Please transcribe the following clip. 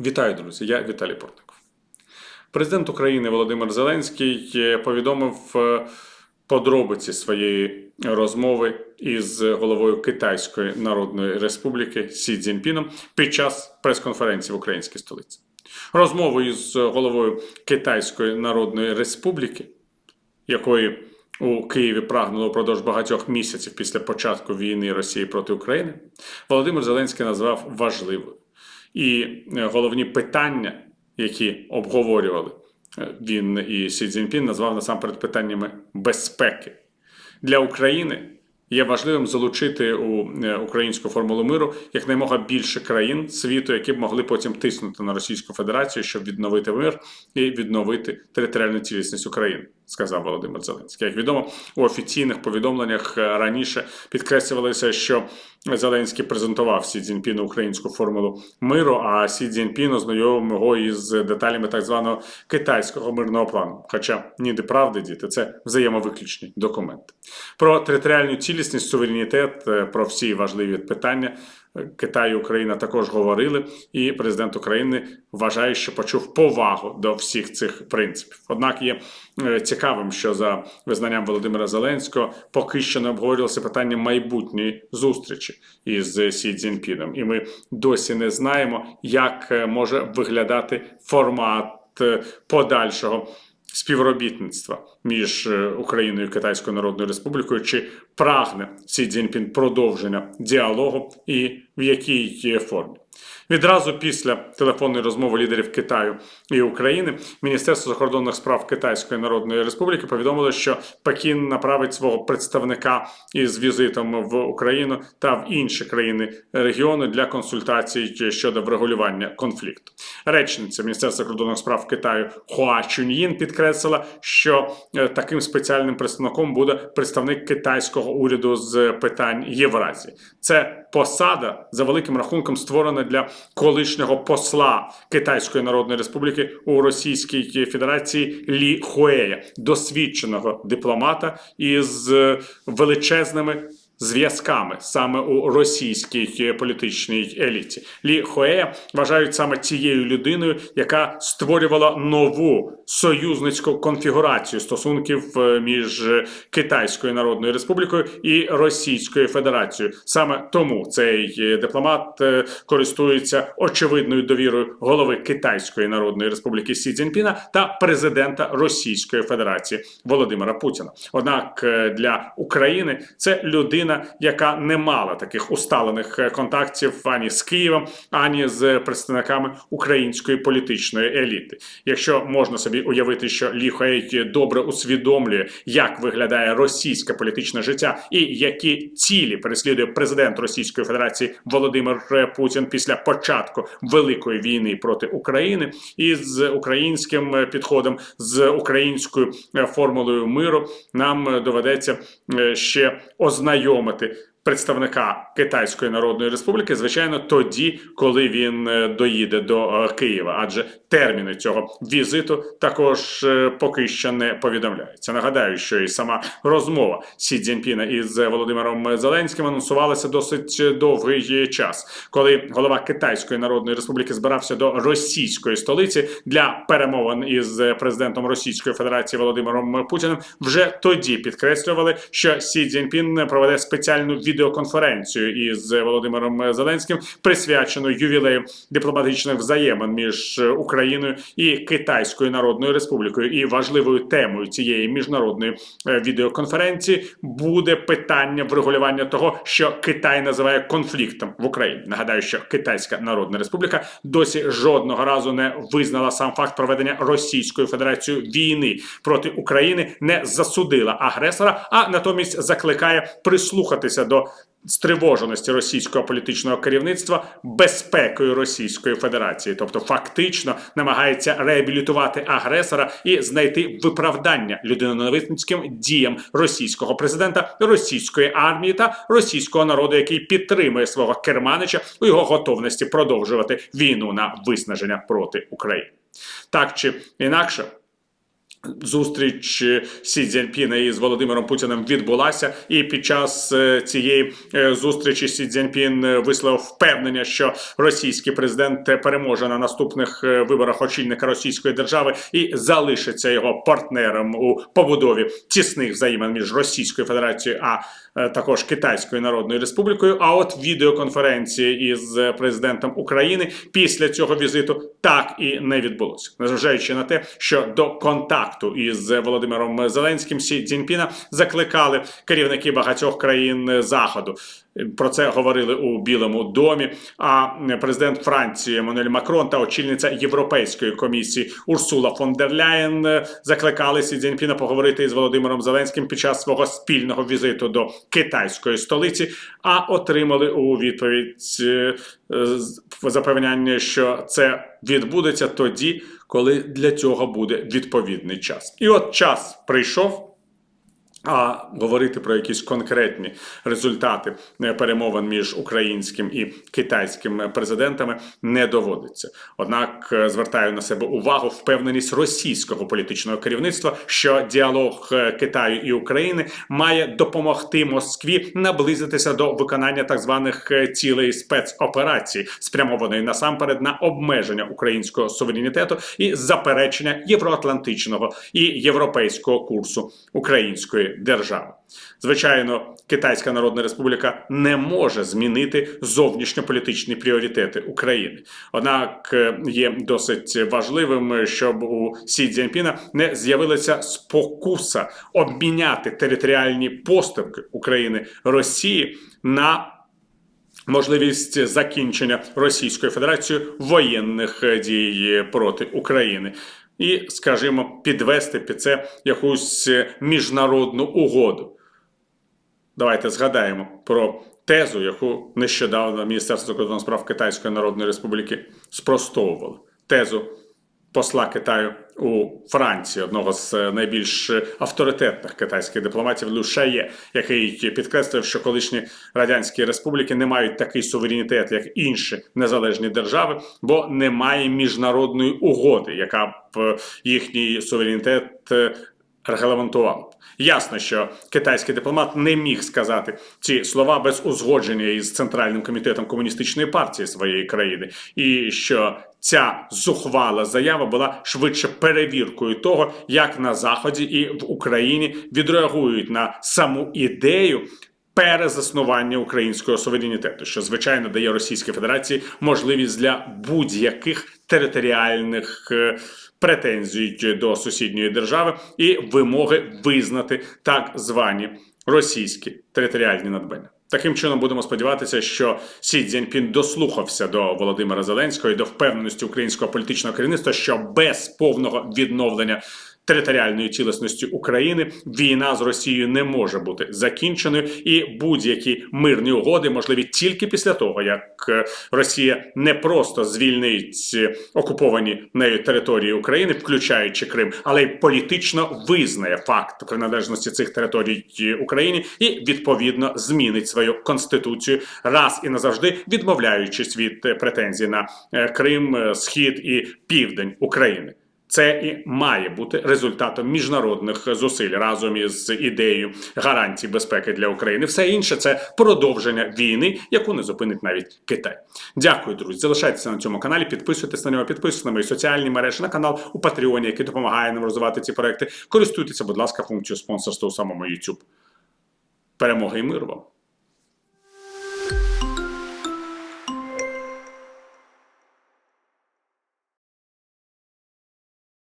Вітаю, друзі! Я Віталій Портников. Президент України Володимир Зеленський е, повідомив е, подробиці своєї розмови із головою Китайської Народної Республіки Сі Цзіньпіном під час прес-конференції в українській столиці. Розмову із головою Китайської Народної Республіки, якої у Києві прагнуло впродовж багатьох місяців після початку війни Росії проти України, Володимир Зеленський назвав важливою. І е, головні питання, які обговорювали е, він і Сі Цзіньпін, назвав насамперед питаннями безпеки для України. Є важливим залучити у е, українську формулу миру якнаймога більше країн світу, які б могли потім тиснути на Російську Федерацію, щоб відновити мир і відновити територіальну цілісність України, сказав Володимир Зеленський. Як відомо, у офіційних повідомленнях е, раніше підкреслювалося, що Зеленський презентував Сі Цзіньпіну українську формулу миру, а Сі Цзіньпін ознайомив його із деталями так званого китайського мирного плану. Хоча ніде правди, діти, це взаємовиключні документи. Про територіальну цілісність, суверенітет, е, про всі важливі питання Китай і Україна також говорили, і президент України вважає, що почув повагу до всіх цих принципів. Однак є е, цікавим, що за визнанням Володимира Зеленського поки що не обговорювалося питання майбутньої зустрічі із Сі Цзіньпіном. І ми досі не знаємо, як е, може виглядати формат е, подальшого співробітництва між е, Україною і Китайською Народною Республікою, чи прагне Сі Цзіньпін продовження діалогу і в якій формі. Відразу після телефонної розмови лідерів Китаю і України Міністерство закордонних справ Китайської Народної Республіки повідомило, що Пекін направить свого представника із візитом в Україну та в інші країни регіону для консультацій щодо врегулювання конфлікту. Речниця Міністерства закордонних справ Китаю Хуа Чуньїн підкреслила, що таким спеціальним представником буде представник китайського уряду з питань Євразії. Це посада за великим рахунком створена для колишнього посла Китайської Народної Республіки у Російській Федерації Лі Хуея, досвідченого дипломата із е, величезними. Зв'язками саме у російській політичній еліті Лі Хоея вважають саме цією людиною, яка створювала нову союзницьку конфігурацію стосунків е, між Китайською Народною Республікою і Російською Федерацією. Саме тому цей е, дипломат е, користується очевидною довірою голови Китайської Народної Республіки Сі Цзіньпіна та президента Російської Федерації Володимира Путіна. Однак для України це людина, яка не мала таких усталених е, контактів ані з Києвом, ані з представниками української політичної еліти. Якщо можна собі уявити, що Лі добре усвідомлює, як виглядає російське політичне життя і які цілі переслідує президент Російської Федерації Володимир Путін після початку великої війни проти України, і з українським е, підходом, з українською е, формулою миру, нам е, доведеться е, ще ознайомити. Roma. Представника Китайської Народної Республіки, звичайно, тоді, коли він е, доїде до е, Києва, адже терміни цього візиту також е, поки що не повідомляються. Нагадаю, що і сама розмова Сі Цзіньпіна із Володимиром Зеленським анонсувалася досить довгий час, коли голова Китайської Народної Республіки збирався до російської столиці для перемовин із президентом Російської Федерації Володимиром Путіним. Вже тоді підкреслювали, що Сі Цзіньпін проведе спеціальну відеоконференцію із Володимиром Зеленським, присвячену ювілею дипломатичних взаємин між Україною і Китайською Народною Республікою. І важливою темою цієї міжнародної е, відеоконференції буде питання врегулювання того, що Китай називає конфліктом в Україні. Нагадаю, що Китайська Народна Республіка досі жодного разу не визнала сам факт проведення Російською Федерацією війни проти України, не засудила агресора, а натомість закликає прислухатися до стривоженості російського політичного керівництва безпекою Російської Федерації, тобто фактично намагається реабілітувати агресора і знайти виправдання людиноненависницьким діям російського президента, російської армії та російського народу, який підтримує свого керманича у його готовності продовжувати війну на виснаження проти України. Так чи інакше. Зустріч Сі Цзіньпіна із Володимиром Путіним відбулася, і під час е, цієї е, зустрічі Сі Цзіньпін е, висловив впевнення, що російський президент переможе на наступних виборах очільника Російської держави і залишиться його партнером у побудові тісних взаємин між Російською Федерацією а також Китайською Народною Республікою. А от відеоконференції із президентом України після цього візиту так і не відбулося, незважаючи на те, що до контакту із Володимиром Зеленським Сі Цзіньпіна закликали керівники багатьох країн заходу. Про це говорили у Білому домі. А президент Франції Еммануель Макрон та очільниця Європейської комісії Урсула фон дер Ляєн закликали Сі Цзіньпіна поговорити із Володимиром Зеленським під час свого спільного візиту до китайської столиці, а отримали у відповідь е, запевняння, що це відбудеться тоді, коли для цього буде відповідний час. І от час прийшов. А говорити про якісь конкретні результати е, перемовин між українським і китайським президентами не доводиться. Однак е, звертаю на себе увагу впевненість російського політичного керівництва, що діалог е, Китаю і України має допомогти Москві наблизитися до виконання так званих цілей спецоперацій, спрямованої насамперед на обмеження українського суверенітету і заперечення євроатлантичного і європейського курсу української держави. Звичайно, Китайська Народна Республіка не може змінити зовнішньополітичні пріоритети України. Однак е, є досить важливим, щоб у Сі Цзіньпіна не з'явилася спокуса обміняти територіальні поступки України Росії на можливість закінчення Російською Федерацією воєнних е, дій проти України. І, скажімо, підвести під це якусь е, міжнародну угоду. Давайте згадаємо про тезу, яку нещодавно Міністерство закордонних справ Китайської Народної Республіки спростовувало. Тезу посла Китаю у Франції, одного з е, найбільш авторитетних китайських дипломатів Лю Шає, який підкреслив, що колишні радянські республіки не мають такий суверенітет, як інші незалежні держави, бо немає міжнародної угоди, яка б е, їхній суверенітет е, Ясно, що китайський дипломат не міг сказати ці слова без узгодження із центральним комітетом комуністичної партії своєї країни, і що ця зухвала заява була швидше перевіркою того, як на заході і в Україні відреагують на саму ідею. Перезаснування українського суверенітету, що звичайно дає Російській Федерації можливість для будь-яких територіальних е, претензій до сусідньої держави і вимоги визнати так звані російські територіальні надбання. Таким чином будемо сподіватися, що Сі Цзіньпін дослухався до Володимира Зеленського і до впевненості українського політичного керівництва, що без повного відновлення територіальної цілісності України війна з Росією не може бути закінченою, і будь-які мирні угоди можливі тільки після того, як е, Росія не просто звільнить е, окуповані нею території України, включаючи Крим, але й політично визнає факт приналежності цих територій е, Україні і відповідно змінить свою конституцію раз і назавжди, відмовляючись від претензій на Крим, Схід і Південь України. Це і має бути результатом міжнародних зусиль разом із ідеєю гарантій безпеки для України. Все інше це продовження війни, яку не зупинить навіть Китай. Дякую, друзі. Залишайтеся на цьому каналі, підписуйтесь на нього, підписуйтесь на мої соціальні мережі, на канал у Патреоні, який допомагає нам розвивати ці проекти. Користуйтеся, будь ласка, функцією спонсорства у самому YouTube. Перемоги і миру вам!